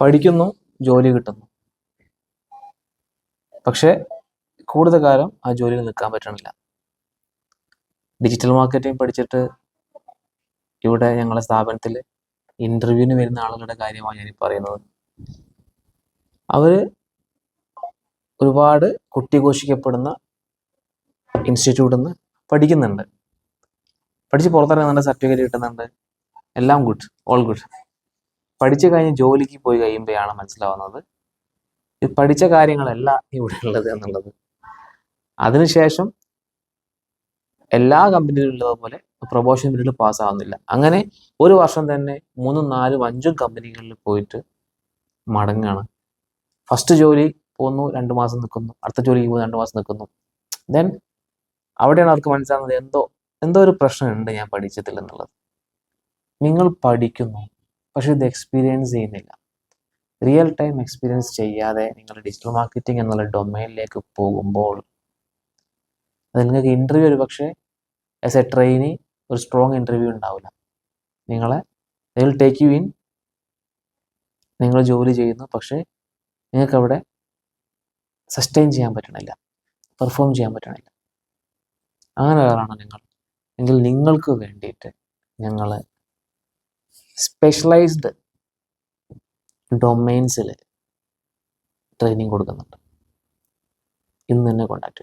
പഠിക്കുന്നു ജോലി കിട്ടുന്നു. പക്ഷേ കൂടുതൽ കാലം ആ ജോലിയിൽ നിൽക്കാൻ പറ്റണില്ല. ഡിജിറ്റൽ മാർക്കറ്റിംഗ് പഠിച്ചിട്ട് ഇവിടെ ഞങ്ങളെ സ്ഥാപനത്തിൽ ഇന്റർവ്യൂവിന് വരുന്ന ആളുകളുടെ കാര്യമാണ് ഞാൻ പറയുന്നത്. അവർ ഒരുപാട് കുട്ടിഘോഷിക്കപ്പെടുന്ന ഇൻസ്റ്റിറ്റ്യൂട്ടിൽ നിന്ന് പഠിക്കുന്നുണ്ട്. പഠിച്ച് പുറത്തിറങ്ങുന്നുണ്ട് സർട്ടിഫിക്കറ്റ് കിട്ടുന്നുണ്ട്. എല്ലാം ഗുഡ് ഓൾ ഗുഡ് പഠിച്ചു കഴിഞ്ഞ് ജോലിക്ക് പോയി കഴിയുമ്പോഴാണ് മനസ്സിലാവുന്നത്. ഈ പഠിച്ച കാര്യങ്ങളല്ല ഇവിടെ ഉള്ളത് എന്നുള്ളത്. അതിനുശേഷം എല്ലാ കമ്പനിയിലും ഉള്ളതുപോലെ പ്രൊമോഷൻ പീരീഡ് പാസ്സാവുന്നില്ല. അങ്ങനെ ഒരു വർഷം തന്നെ മൂന്നും നാലും അഞ്ചും കമ്പനികളിൽ പോയിട്ട് മടങ്ങാണ്. ഫസ്റ്റ് ജോലി പോകുന്നു രണ്ട് മാസം നിൽക്കുന്നു അടുത്ത ജോലിക്ക് പോകുന്നു രണ്ട് മാസം നിൽക്കുന്നു ദെൻ അവിടെയാണ് അവർക്ക് മനസ്സിലാകുന്നത് എന്തോ എന്തോ ഒരു പ്രശ്നമുണ്ട് ഞാൻ പഠിച്ചതിൽ എന്നുള്ളത്. നിങ്ങൾ പഠിക്കുന്നു. പക്ഷെ ഇത് എക്സ്പീരിയൻസ് ചെയ്യുന്നില്ല. റിയൽ ടൈം എക്സ്പീരിയൻസ് ചെയ്യാതെ നിങ്ങൾ ഡിജിറ്റൽ മാർക്കറ്റിംഗ് എന്നുള്ള ഡൊമൈനിലേക്ക് പോകുമ്പോൾ അത് നിങ്ങൾക്ക് ഇന്റർവ്യൂ ഒരു പക്ഷേ ആസ് എ ട്രെയിനി ഒരു സ്ട്രോങ് ഇന്റർവ്യൂ ഉണ്ടാവില്ല. നിങ്ങളെ വിൽ ടേക്ക് യു ഇൻ നിങ്ങൾ ജോലി ചെയ്യുന്നു പക്ഷേ നിങ്ങൾക്ക് അവിടെ സസ്റ്റെയിൻ ചെയ്യാൻ പറ്റണില്ല പെർഫോം ചെയ്യാൻ പറ്റണില്ല. അങ്ങനെ ഒരാളാണ് നിങ്ങൾ. എങ്കിൽ നിങ്ങൾക്ക് വേണ്ടിയിട്ട് ഞങ്ങൾ സ്പെഷ്യലൈസ്ഡ് ഡൊമൈൻസിൽ ട്രെയിനിങ് കൊടുക്കുന്നുണ്ട്. ഇന്ന് തന്നെ കോണ്ടാക്ട്